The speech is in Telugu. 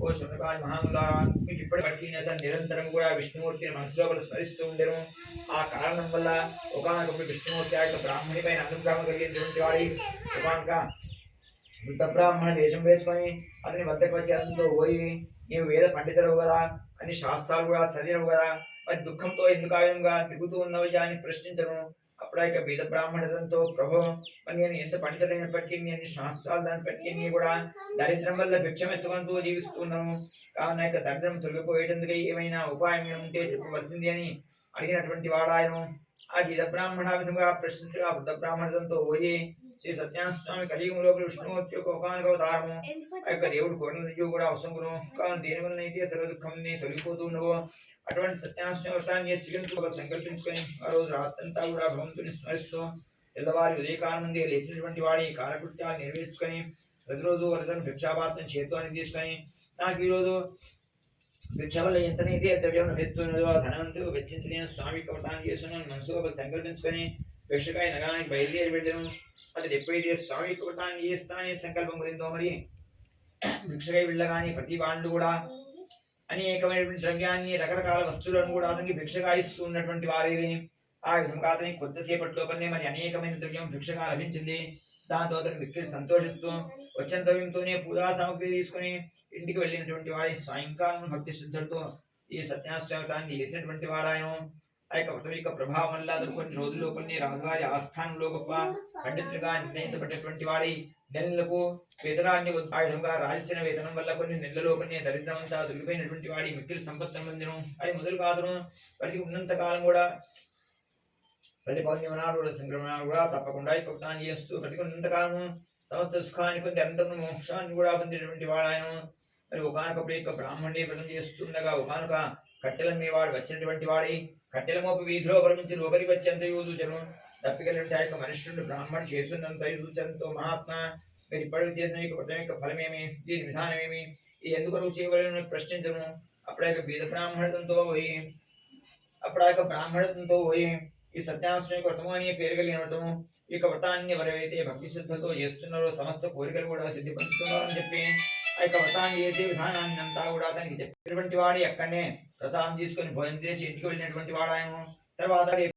ఓ శివనకాయ మహాములారా మీకు ఇప్పటికీ అతను నిరంతరం కూడా విష్ణుమూర్తిని మనసులో స్మరిస్తూ ఉండేను. ఆ కారణం వల్ల ఒకనొకప్పుడు విష్ణుమూర్తి ఆ యొక్క బ్రాహ్మణి పైన అనుగ్రహం కలిగినటువంటి వాడి ఒకనొక వృద్ధ బ్రాహ్మణ వేషం వేసుకొని అతని వద్దకు వచ్చి అతనితో పోయి నీవు వేద పండితుడవు కదా అని శాస్త్రాలు కూడా చదివినవు కదా మరి దుఃఖంతో ఎందుకు ఆయంగా తిరుగుతూ ఉన్నవయ్యా అని ప్రశ్నించను. అప్పుడు ఆ యొక్క వేద బ్రాహ్మణులతో ప్రభు నేను ఎంత పండితుడైనప్పటికీ నేను శాస్త్రాలు దానిపటికీ కూడా దరిద్రం వల్ల భిక్షం ఎత్తుకుంటూ జీవిస్తున్నాను కావున యొక్క దరిద్రం తొలగిపోయేటందుకు ఏమైనా ఉపాయం ఉంటే చెప్పవలసింది అని అడిగినటువంటి వాడాయను ఆ వేద బ్రాహ్మణ ఆ విధంగా ప్రశ్నించగా బుద్ధ బ్రాహ్మణులతో పోయి శ్రీ సత్యనారాయణ కలియుగంలో విష్ణుమూర్తి యొక్క ఒకనొక అవతారము. ఆ యొక్క దేవుడు కోరిన కూడా అవసరమును. కావున దేని వలన అయితే సర్వ దుఃఖం తొలగిపోతూ ఉండవో. అటువంటి సత్యాశ్రమ వ్రతాన్ని స్వీకరించుకోవాలి సంకల్పించుకొని ఆ రోజు రాత్రంతా కూడా భగవంతుని స్మరిస్తూ తెల్లవారి ఉదయకాలం నుండి లేచినటువంటి వాడి కాలకృత్యాలు నెరవేర్చుకొని ప్రతిరోజు వరదను భిక్షాపాత్రం చేతుని తీసుకొని నాకు ఈరోజు భిక్ష ఎంత ఎంతనైతే ద్రవ్యం లభిస్తున్నదో ధనవంతుడు ధనవంతులు వెచ్చించలేని స్వామి కవటాన్ని చేస్తున్నాను. మనసులో ఒకటి సంకల్పించుకొని భిక్షకాయ నగరానికి బయలుదేరి పెట్టాను అది ఎప్పుడైతే స్వామి కవటాన్ని చేస్తానని సంకల్పం కలిగిందో మరి భిక్షకై వెళ్ళగానే ప్రతి వాళ్ళు కూడా అనేకమైనటువంటి ద్రవ్యాన్ని రకరకాల వస్తువులను కూడా అతనికి భిక్షగా ఇస్తూ ఉన్నటువంటి వారిని ఆ విధంగా అతనికి కొద్దిసేపటి లోపలనే మరి అనేకమైన ద్రవ్యం భిక్షగా లభించింది. దాంతో అతను మిక్కిలి సంతోషిస్తూ వచ్చిన ద్రవ్యంతోనే పూజా సామగ్రి తీసుకుని ఇంటికి వెళ్ళినటువంటి వాడి సాయంకాలం భక్తి శ్రద్ధలతో ఈ సత్యాష్టాకాన్ని వేసినటువంటి వాడాయను. ఆ యొక్క వ్రతం యొక్క ప్రభావం వల్ల కొన్ని రోజుల్లో కొన్ని రాజుగారి ఆస్థానంలో గొప్ప పండితులుగా నిర్ణయించబడినటువంటి వాడి నెలలకు వేతనాన్ని ఆ విధంగా రాజించిన వేతనం వల్ల కొన్ని నెలలో కొన్ని దరిద్రం అంతా దొరికిపోయినటువంటి వాడి మిక్కిలి సంపత్తులు పొందిను అది మొదలు కాదును. వారికి ఉన్నంత కాలం కూడా ప్రతి పౌర్ణిమనాడు కూడా సంక్రమణ కూడా తప్పకుండా ఈ భక్తాన్ని చేస్తూ ప్రతి ఉన్నంత కాలము సమస్త సుఖాన్ని పొంది అనంతరం మోక్షాన్ని కూడా పొందినటువంటి వాడాయను. మరి ఒకనొకప్పుడు యొక్క బ్రాహ్మణి వ్రతం చేస్తుండగా ఒకనొక కట్టెల మీ వాడు వచ్చినటువంటి వాడి కట్టెల మోపు వీధిలో పరిమించి లోపలికి వచ్చేంత చూచను. తప్పికలంటే ఆ యొక్క మనుష్యుడు బ్రాహ్మణ్ చేస్తున్నంత చూచడంతో మహాత్మ మీరు ఇప్పటికి చేసిన యొక్క వ్రతం యొక్క ఫలమేమి? దీని విధానమేమి? ఇది ఎందుకు చేయవలని ప్రశ్నించను. అప్పుడు ఆ యొక్క బీద బ్రాహ్మణులతో పోయి అప్పుడు ఆ యొక్క బ్రాహ్మణులతో పోయి ఈ సత్యాశ్రయ వ్రతము అనే పేరు కలిగిన వ్రతము ఈ యొక్క వ్రతాన్ని ఎవరైతే భక్తి శ్రద్ధతో చేస్తున్నారో సమస్త కోరికలు కూడా సిద్ధి పొందుతున్నారని చెప్పి ఆ యొక్క వ్రతాన్ని చేసే విధానాన్ని అంతా కూడా అతనికి చెప్పినటువంటి వాడు ఎక్కడనే వ్రతాన్ని తీసుకొని భోజనం చేసి ఇంటికి వెళ్ళినటువంటి వాడు ఆయన తర్వాత